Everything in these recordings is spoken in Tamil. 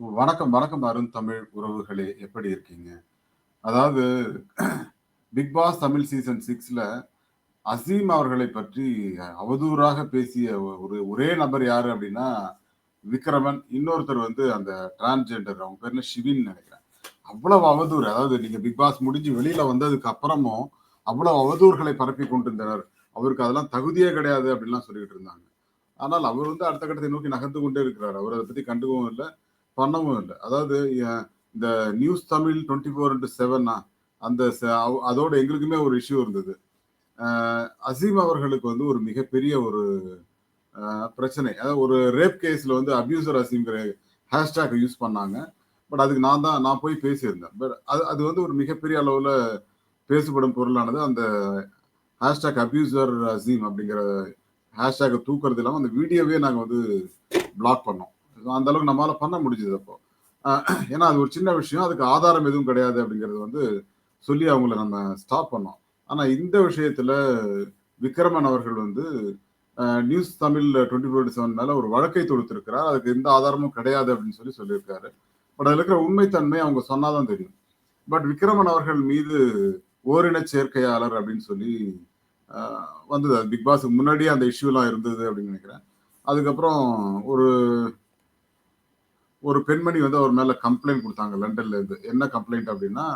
வணக்கம், வணக்கம் அருண் தமிழ் உறவுகளே! எப்படி இருக்கீங்க? அதாவது பிக் பாஸ் தமிழ் சீசன் சிக்ஸ்ல அசீம் அவர்களை பற்றி அவதூறாக பேசிய ஒரு ஒரே நபர் யாரு அப்படின்னா, விக்ரமன். இன்னொருத்தர் வந்து அந்த டிரான்ஸ்ஜெண்டர் அவங்க பேர்ல என்ன ஷிவின் நெனைக்கிறேன். அவ்வளவு அவதூறு. அதாவது நீங்க பிக் பாஸ் முடிஞ்சு வெளியில வந்ததுக்கு அப்புறமும், அவ்வளவு அவதூறுகளை பரப்பி கொண்டிருந்தனர். அவருக்கு அதெல்லாம் தகுதியே கிடையாது அப்படின்லாம் சொல்லிட்டு இருந்தாங்க. ஆனால் அவர் வந்து அடுத்த கட்டத்தை நோக்கி நகர்ந்து கொண்டே இருக்கிறார். அவர் அதை பத்தி கண்டுக்கவும் இல்லை பண்ணவும் இல்லை அதாவது இந்த நியூஸ் தமிழ் 24/7 அந்த ச அந்த அதோட எங்களுக்குமே ஒரு இஷ்யூ இருந்தது. அசீம் அவர்களுக்கு வந்து ஒரு மிகப்பெரிய ஒரு பிரச்சனை. அதாவது ஒரு ரேப் கேஸில் வந்து அப்யூசர் அசீம்ங்கிற ஹேஷ்டேக் யூஸ் பண்ணாங்க. பட் அதுக்கு நான் தான் நான் போய் பேசியிருந்தேன். பட் அது அது வந்து ஒரு மிகப்பெரிய அளவில் பேசப்படும் பொருளானது. அந்த ஹேஷ்டேக் அப்யூசர் அசீம் அப்படிங்கிற ஹேஷ்டேக்கை தூக்குறது இல்லாமல் அந்த வீடியோவே நாங்கள் வந்து பிளாக் பண்ணோம். அந்த அளவுக்கு நம்மளால பண்ண முடிஞ்சது அப்போ. ஏன்னா அது ஒரு சின்ன விஷயம். அதுக்கு ஆதாரம் எதுவும் கிடையாது அப்படிங்கிறது வந்து சொல்லி அவங்கள நம்ம ஸ்டாப் பண்ணோம். ஆனா இந்த விஷயத்துல விக்ரமன் அவர்கள் வந்து நியூஸ் தமிழ் 24/7 மேல ஒரு வழக்கை தொடுத்திருக்கிறார். அதுக்கு எந்த ஆதாரமும் கிடையாது அப்படின்னு சொல்லி சொல்லியிருக்காரு. பட் அதுல இருக்கிற உண்மைத்தன்மை அவங்க சொன்னாதான் தெரியும். பட் விக்ரமன் அவர்கள் மீது ஓரின சேர்க்கையாளர் அப்படின்னு சொல்லி வந்தது. பிக் பாஸ்க்கு முன்னாடியே அந்த இஷ்யூலாம் இருந்தது அப்படின்னு நினைக்கிறேன் அதுக்கப்புறம் ஒரு ஒரு பெண்மணி வந்து அவர் மேல கம்ப்ளைண்ட் கொடுத்தாங்க லண்டன்ல இருந்து. என்ன கம்ப்ளைண்ட் அப்படின்னா,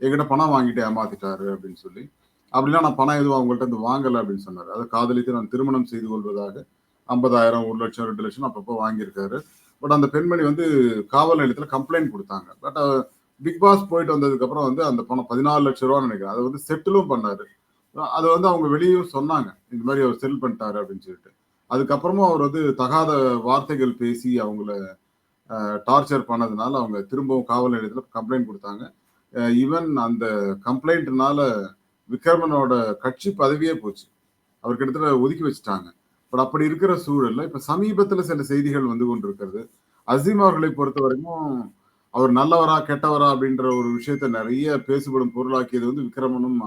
என்கிட்ட பணம் வாங்கிட்டு ஏமாத்திட்டாரு அப்படின்னு சொல்லி. அப்படின்னா நான் பணம் எதுவும் அவங்கள்ட்ட இருந்து வாங்கல அப்படின்னு சொன்னார் அதை காதலித்து நான் திருமணம் செய்து கொள்வதாக ஐம்பதாயிரம் ஒரு லட்சம் ரெண்டு லட்சம் அப்பப்போ வாங்கியிருக்காரு. பட் அந்த பெண்மணி வந்து காவல் நிலையத்துல கம்ப்ளைண்ட் கொடுத்தாங்க பட் பிக் பாஸ் போயிட்டு வந்ததுக்கு அப்புறம் வந்து அந்த பணம் பதினாறு லட்ச ரூபான்னு நினைக்கிறேன் அதை வந்து செட்டிலும் பண்ணாரு. அதை வந்து அவங்க வெளியும் சொன்னாங்க. இந்த மாதிரி அவர் செட்டில் பண்ணிட்டாரு அப்படின்னு சொல்லிட்டு. அதுக்கப்புறமும் அவர் வந்து தகாத வார்த்தைகள் பேசி அவங்கள டார்ச்சர் பண்ணதுனால அவங்க திரும்பவும் காவல் நிலையத்தில் கம்ப்ளைண்ட் கொடுத்தாங்க ஈவன் அந்த கம்ப்ளைண்ட்னால விக்ரமனோட கட்சி பதவியே போச்சு. அவர் கிட்டத்தட்ட ஒதுக்கி வச்சுட்டாங்க. பட் அப்படி இருக்கிற சூழல்ல இப்ப சமீபத்துல சில செய்திகள் வந்து கொண்டிருக்கிறது. அசீம் அவர்களை பொறுத்தவரைக்கும் அவர் நல்லவரா, கெட்டவரா அப்படின்ற ஒரு விஷயத்த நிறைய பேசுபடும் பொருளாக்கியது வந்து விக்ரமனும்,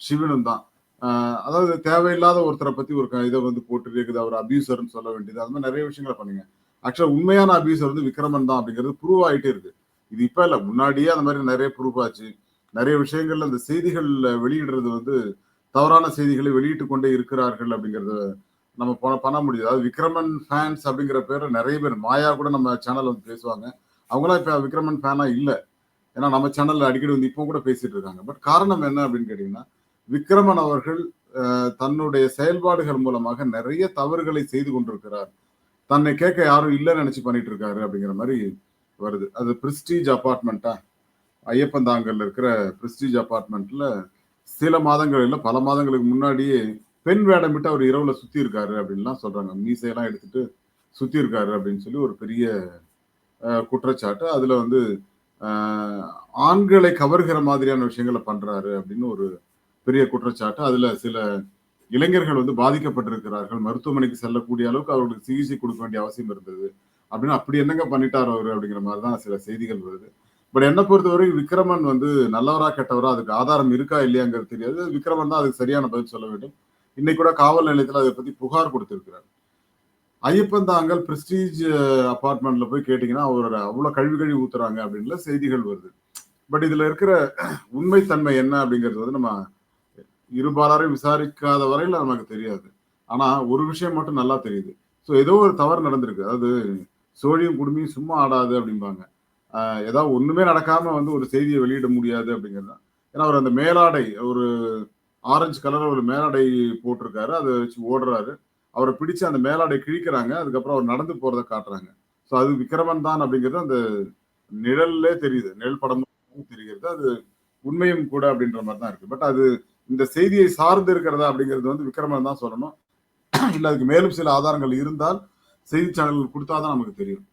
சிவனும் தான். அதாவது தேவையில்லாத ஒருத்தரை பத்தி ஒரு க வந்து போட்டுட்டு இருக்குது. அவர் அபியூசர்னு சொல்ல வேண்டியது. அது மாதிரி நிறைய விஷயங்கள பண்ணீங்க. ஆக்சுவலா உண்மையான அபியூசர் வந்து விக்ரமன் தான் அப்படிங்கிறது ப்ரூவ் ஆயிட்டே இருக்கு. இது இப்ப இல்ல. முன்னாடியே அந்த மாதிரி நிறைய ப்ரூவ் ஆச்சு. நிறைய விஷயங்கள்ல அந்த செய்திகள் வெளியிடுறது வந்து தவறான செய்திகளை வெளியிட்டு கொண்டே இருக்கிறார்கள் அப்படிங்கிறத நம்ம ப பண்ண முடியுது. அதாவது விக்ரமன் ஃபேன்ஸ் அப்படிங்கிற பேர் நிறைய பேர் மாயா கூட நம்ம சேனல்ல வந்து பேசுவாங்க. அவங்களாம் இப்ப விக்ரமன் ஃபேனா இல்ல. ஏன்னா நம்ம சேனல்ல அடிக்கடி வந்து இப்போ கூட பேசிட்டு இருக்காங்க. பட் காரணம் என்ன அப்படின்னு கேட்டீங்கன்னா, விக்ரமன் அவர்கள் தன்னுடைய செயல்பாடுகள் மூலமாக நிறைய தவறுகளை செய்து கொண்டிருக்கிறார். தன்னை கேட்க யாரும் இல்லைன்னு நினைச்சு பண்ணிட்டு இருக்காரு அப்படிங்கிற மாதிரி வருது. அது பிரிஸ்டீஜ் அப்பார்ட்மெண்ட்டா ஐயப்பன் தாங்கல்ல இருக்கிற பிரிஸ்டீஜ் அப்பார்ட்மெண்ட்ல சில மாதங்கள் பல மாதங்களுக்கு முன்னாடியே பெண் வேடமிட்டு அவர் இரவுல சுத்தி இருக்காரு அப்படின்லாம் சொல்றாங்க. மீசையெல்லாம் எடுத்துட்டு சுத்தி இருக்காரு அப்படின்னு சொல்லி ஒரு பெரிய குற்றச்சாட்டு. அதுல வந்து ஆண்களை கவர்கிற மாதிரியான விஷயங்கள பண்றாரு அப்படின்னு ஒரு பெரிய குற்றச்சாட்டு. அதுல சில இளைஞர்கள் வந்து பாதிக்கப்பட்டிருக்கிறார்கள். மருத்துவமனைக்கு செல்லக்கூடிய அளவுக்கு அவர்களுக்கு சிகிச்சை கொடுக்க வேண்டிய அவசியம் இருந்தது. அப்படின்னு அப்படி என்னங்க பண்ணிட்டார் அவரு அப்படிங்கிற மாதிரி தான் சில செய்திகள் வருது. பட் என்னை பொறுத்தவரை விக்ரமன் வந்து நல்லவரா, கெட்டவரா அதுக்கு ஆதாரம் இருக்கா இல்லையாங்கிறது தெரியாது. விக்ரமன் தான் அதுக்கு சரியான பதில் சொல்ல வேண்டும். இன்னைக்கு கூட காவல் நிலையத்தில் அதை பத்தி புகார் கொடுத்திருக்கிறார் ஐயப்பன் தாங்கள் பிரஸ்டீஜ் அப்பார்ட்மெண்ட்ல போய் கேட்டீங்கன்னா, அவரோட அவ்வளோ கழுவி கழுவி ஊத்துறாங்க அப்படின்ல செய்திகள் வருது. பட் இதுல இருக்கிற உண்மைத்தன்மை என்ன அப்படிங்கிறது வந்து நம்ம இருபாலாரையும் விசாரிக்காத வரையில நமக்கு தெரியாது. ஆனா ஒரு விஷயம் மட்டும் நல்லா தெரியுது. ஸோ ஏதோ ஒரு தவறு நடந்திருக்கு. அதாவது "சோழியும் குடுமையும் சும்மா ஆடாது" அப்படிம்பாங்க. ஏதாவது ஒண்ணுமே நடக்காம வந்து ஒரு செய்தியை வெளியிட முடியாது அப்படிங்கிறது தான். ஏன்னா அவர் அந்த மேலாடை ஒரு ஆரஞ்சு கலர் ஒரு மேலாடை போட்டிருக்காரு. அதை வச்சு ஓடுறாரு. அவரை பிடிச்சு அந்த மேலாடை கிழிக்கிறாங்க. அதுக்கப்புறம் அவர் நடந்து போகிறத காட்டுறாங்க. ஸோ அது விக்ரமன் தான் அப்படிங்கிறது அந்த நிழல்லே தெரியுது. நிழல் படமும் தெரிகிறது. அது உண்மையும் கூட அப்படின்ற மாதிரி தான் இருக்கு. பட் அது இந்த செய்தியை சார்ந்து இருக்கிறதா அப்படிங்கிறது வந்து விக்ரமன் தான் சொல்லணும். இல்ல அதுக்கு மேலும் சில ஆதாரங்கள் இருந்தால் செய்தி சேனல்கள் கொடுத்தாதான் நமக்கு தெரியும்.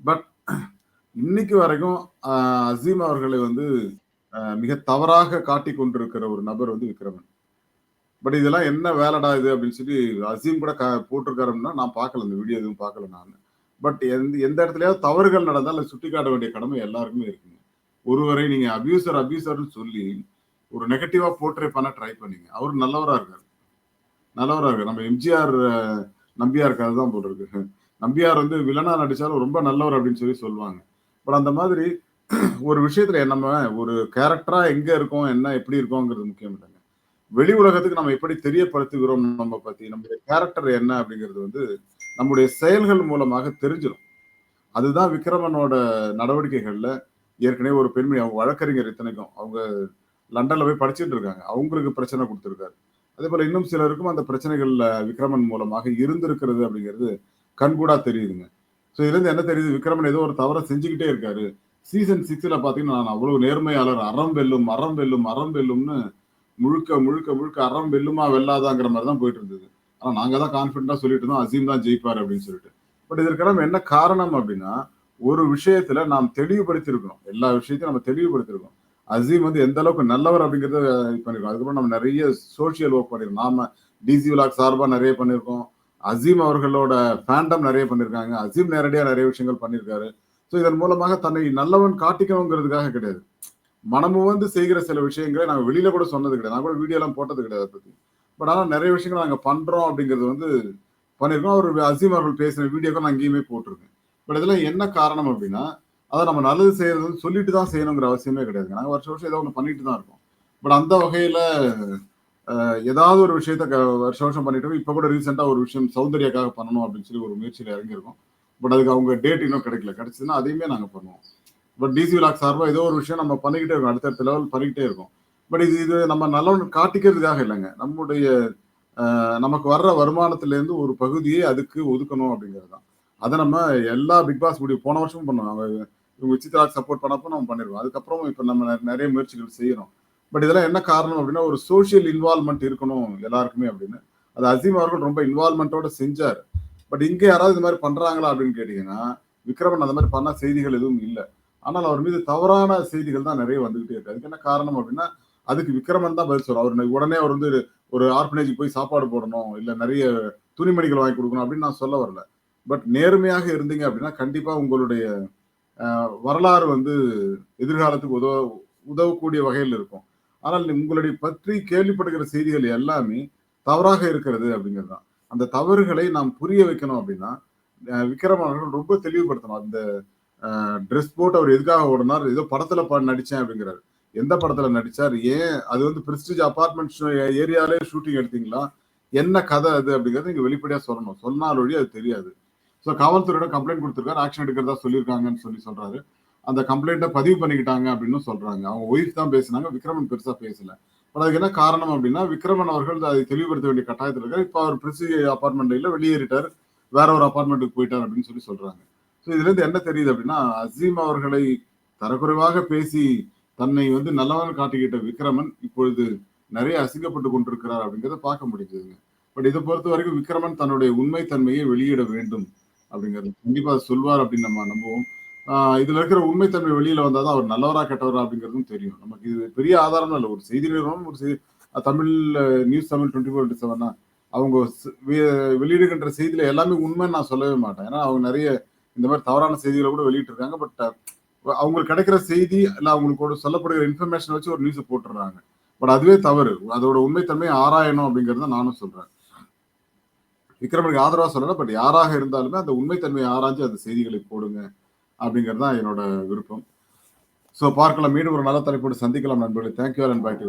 பட் இன்னைக்கு வரைக்கும் அசீம் அவர்களை வந்து மிக தவறாக காட்டி கொண்டிருக்கிற ஒரு நபர் வந்து விக்ரமன். பட் இதெல்லாம் என்ன வேலைடா இது அப்படின்னு சொல்லி அசீம் கூட க போட்டிருக்காருன்னா நான் பார்க்கல. இந்த வீடியோ எதுவும் பார்க்கல நான் பட் எந்த எந்த இடத்துலயாவது தவறுகள் நடந்தால் சுட்டி சுட்டிக்காட்ட வேண்டிய கடமை எல்லாருக்குமே இருக்குங்க. ஒருவரை நீங்க அப்யூசர் அபியூசர்னு சொல்லி ஒரு நெகட்டிவா போர்ட்ரே பண்ண ட்ரை பண்ணீங்க. அவர் நல்லவரா இருக்காரு. நல்லவரா இருக்காரு. நம்ம எம்ஜிஆர் நம்பியாருக்கு அதுதான் தான் இருக்கு. நம்பியார் வந்து வில்லனா நடிச்சாலும் ரொம்ப நல்லவர் அப்படின்னு சொல்லி சொல்லுவாங்க பட் அந்த மாதிரி ஒரு விஷயத்துல நம்ம ஒரு கேரக்டரா எங்க இருக்கோம் என்ன எப்படி இருக்கோங்கிறது முக்கியம் இல்லைங்க வெளி உலகத்துக்கு நம்ம எப்படி தெரியப்படுத்துகிறோம் நம்ம பத்தி நம்முடைய கேரக்டர் என்ன அப்படிங்கிறது வந்து நம்முடைய செயல்கள் மூலமாக தெரிஞ்சிடும் அதுதான் விக்ரமனோட நடவடிக்கைகள்ல ஏற்கனவே ஒரு பெண்மணி அவங்க வழக்கறிஞர் இத்தனைக்கும் அவங்க லண்டன்ல போய் படிச்சுட்டு இருக்காங்க. அவங்களுக்கு பிரச்சனை கொடுத்துருக்காரு. அதே போல இன்னும் சிலருக்கும் அந்த பிரச்சனைகள்ல விக்ரமன் மூலமாக இருந்திருக்கிறது அப்படிங்கிறது கண்கூடா தெரியுதுங்க. ஸோ இதுலேருந்து என்ன தெரியுது? விக்ரமன் ஏதோ ஒரு தவறை செஞ்சுக்கிட்டே இருக்காரு. சீசன் சிக்ஸ்ல பாத்தீங்கன்னா நான் அவ்வளவு நேர்மையாளர். அறம் வெல்லும் அறம் வெல்லும் அறம் வெல்லும்னு முழுக்க முழுக்க முழுக்க அறம் வெல்லுமா வெல்லாதாங்கிற மாதிரி தான் போயிட்டு இருந்தது. ஆனா நாங்க தான் கான்பிடண்டா சொல்லிட்டு இருந்தோம். அசீம் தான் ஜெயிப்பார் அப்படின்னு சொல்லிட்டு. பட் இதற்கெல்லாம் என்ன காரணம் அப்படின்னா ஒரு விஷயத்துல நாம் தெளிவுபடுத்திருக்கணும் எல்லா விஷயத்தையும் நம்ம தெளிவுபடுத்திருக்கோம் அசீம் வந்து எந்த அளவுக்கு நல்லவர் அப்படிங்கிறத இது பண்ணிருக்கோம். அதுக்கப்புறம் நம்ம நிறைய சோசியல் ஒர்க் பண்ணிருக்கோம். நாம டிசி விலாக் சார்பாக நிறைய பண்ணியிருக்கோம் அசீம் அவர்களோட ஃபேண்டம் நிறைய பண்ணியிருக்காங்க அசீம் நேரடியாக நிறைய விஷயங்கள் பண்ணியிருக்காரு ஸோ இதன் மூலமாக தன்னை நல்லவன் காட்டிக்கணுங்கிறதுக்காக கிடையாது. மனமும் வந்து செய்கிற சில விஷயங்களை நாங்கள் வெளியில கூட சொன்னது கிடையாது. நான் கூட வீடியோலாம் போட்டது கிடையாது அதை பட் ஆனால் நிறைய விஷயங்கள் நாங்கள் பண்றோம் அப்படிங்கிறது வந்து பண்ணியிருக்கோம் அவர் அசீம் அவர்கள் பேசின வீடியோக்கள் நான் அங்கேயுமே போட்டிருக்கேன். பட் இதெல்லாம் என்ன காரணம் அப்படின்னா அதை நம்ம நல்லது செய்யறது சொல்லிட்டு தான் செய்யணுங்கிற அவசியமே கிடையாது. நாங்கள் வருஷம் வருஷம் ஏதோ ஒன்று பண்ணிட்டு தான் இருக்கோம். பட் அந்த வகையில் ஏதாவது ஒரு விஷயத்த வருஷம் வருஷம் பண்ணிட்டோம் இப்போ கூட ரீசெண்டாக ஒரு விஷயம் சௌந்தர்யாக்காக பண்ணணும் அப்படின்னு சொல்லி ஒரு முயற்சியில் இறங்கியிருக்கோம். பட் அதுக்கு அவங்க டேட் இன்னும் கிடைக்கல. கிடைச்சதுன்னா அதையுமே நாங்கள் பண்ணுவோம். பட் டிசி விலாக் சார்பாக ஏதோ ஒரு விஷயம் நம்ம பண்ணிக்கிட்டே இருக்கோம். அடுத்தடுத்த லெவல் பண்ணிக்கிட்டே இருக்கோம். பட் இது இது நம்ம நல்லவன் காட்டிக்கிறதுக்காக இல்லைங்க. நம்முடைய நமக்கு வர்ற வருமானத்திலேருந்து ஒரு பகுதியை அதுக்கு ஒதுக்கணும் அப்படிங்கிறது தான். அதை நம்ம எல்லா பிக் பாஸ் முடிவு போன வருஷமும் பண்ணோம். அவங்க இவங்க சித்ராக்கு சப்போர்ட் பண்ணப்போ நம்ம பண்ணிடுவோம் அதுக்கப்புறம் இப்போ நம்ம நிறைய முயற்சிகள் செய்கிறோம் பட் இதெல்லாம் என்ன காரணம் அப்படின்னா ஒரு சோஷியல் இன்வால்மெண்ட் இருக்கணும் எல்லாருக்குமே அப்படின்னு. அது அசீம் அவர்கள் ரொம்ப இன்வால்மெண்ட்டோட செஞ்சார். பட் இங்கே யாராவது இது மாதிரி பண்ணுறாங்களா அப்படின்னு கேட்டிங்கன்னா விக்ரமன் அந்த மாதிரி பண்ண செய்திகள் எதுவும் இல்லை. ஆனால் அவர் மீது தவறான செய்திகள் தான் நிறைய வந்துகிட்டே இருக்கு. அதுக்கு என்ன காரணம் அப்படின்னா அதுக்கு விக்ரமன் தான் பதில் சொல்லும் அவர் உடனே அவர் வந்து ஒரு ஆர்பனேஜுக்கு போய் சாப்பாடு போடணும் இல்லை நிறைய துணிமணிகள் வாங்கி கொடுக்கணும் அப்படின்னு நான் சொல்ல வரல. பட் நேர்மையாக இருந்தீங்க அப்படின்னா கண்டிப்பா உங்களுடைய வரலாறு வந்து எதிர்காலத்துக்கு உதவ உதவக்கூடிய வகையில் இருக்கும். ஆனால் உங்களுடைய பற்றி கேள்விப்படுகிற செய்திகள் எல்லாமே தவறாக இருக்கிறது அப்படிங்கிறது தான் அந்த தவறுகளை நாம் புரிய வைக்கணும் அப்படின்னா விக்ரம் அவர்கள் ரொம்ப தெளிவுபடுத்தணும். அந்த ட்ரெஸ் போட்டு அவர் எதுக்காக ஓடினார்? ஏதோ படத்துல நடிச்சேன் அப்படிங்கிறாரு. எந்த படத்துல நடிச்சார்? ஏன்? அது வந்து பிரிஸ்டிஜ் அபார்ட்மெண்ட் ஏரியாலே ஷூட்டிங் எடுத்தீங்களா? என்ன கதை அது அப்படிங்கிறது இங்க வெளிப்படையா சொல்லணும். சொன்னால் வழி அது தெரியாது. ஸோ காவல்துறையிடம் கம்ப்ளைண்ட் கொடுத்துருக்காரு. ஆக்ஷன் எடுக்கிறதா சொல்லியிருக்காங்கன்னு சொல்லி சொல்றாரு. அந்த கம்ப்ளைண்ட்டை பதிவு பண்ணிக்கிட்டாங்க அப்படின்னு சொல்றாங்க. அவங்க ஒய்ஃப் தான் பேசினாங்க. விக்ரமன் பெருசா பேசல. பட் அதுக்கு என்ன காரணம் அப்படின்னா விக்ரமன் அவர்கள் அதை தெளிவுபடுத்த வேண்டிய கட்டாயத்தில் இருக்காரு. இப்போ அவர் பிரிஸ்டிஜ் அபார்ட்மெண்ட்ல வெளியேறிட்டார். வேற ஒரு அப்பார்ட்மெண்ட்டுக்கு போயிட்டார் அப்படின்னு சொல்லி சொல்றாங்க. ஸோ இதுல இருந்து என்ன தெரியுது அப்படின்னா அசீம் அவர்களை தரக்குறைவாக பேசி தன்னை வந்து நல்லவன் காட்டிக்கிட்ட விக்ரமன் இப்பொழுது நிறைய அசிங்கப்பட்டு கொண்டிருக்கிறார் அப்படிங்கிறத பார்க்க முடிஞ்சதுங்க. பட் இதை பொறுத்த வரைக்கும் விக்ரமன் தன்னுடைய உண்மை தன்மையை வெளியிட வேண்டும். அப்படிங்கிறது. கண்டிப்பா சொல்வார் அப்படின்னு நம்ம நம்புவோம். இதுல இருக்கிற உண்மைத்தன்மை வெளியில வந்தாதான் அவர் நல்லவரா கெட்டவரா அப்படிங்கிறதும் தெரியும். நமக்கு இது பெரிய ஆதாரம் இல்லை. ஒரு செய்தி நிறுவனம் ஒரு செய்தி Tamil news Tamil twenty four into செவன்னா அவங்க வெளியிடுகின்ற செய்தியில எல்லாமே உண்மைன்னு நான் சொல்லவே மாட்டேன். ஏன்னா அவங்க நிறைய இந்த மாதிரி தவறான செய்திகளை கூட வெளியிட்டு இருக்காங்க பட் அவங்களுக்கு கிடைக்கிற செய்தி இல்ல அவங்களுக்கு சொல்லப்படுகிற இன்ஃபர்மேஷன் வச்சு ஒரு நியூஸ் போட்டுடுறாங்க. பட் அதுவே தவறு. அதோட உண்மைத்தன்மை ஆராயணும் அப்படிங்கறத நானும் சொல்றேன். விக்ரமனுக்கு ஆதரவாக சொல்லலை பட் யாராக இருந்தாலுமே அந்த உண்மைத்தன்மையை ஆராய்ஞ்சு அந்த செய்திகளை போடுங்க அப்படிங்கிறது தான் என்னோட விருப்பம். ஸோ பார்க்கலாம். மீண்டும் ஒரு நல்ல தலைப்போடு சந்திக்கலாம் நண்பர்களே. Thank you and bye to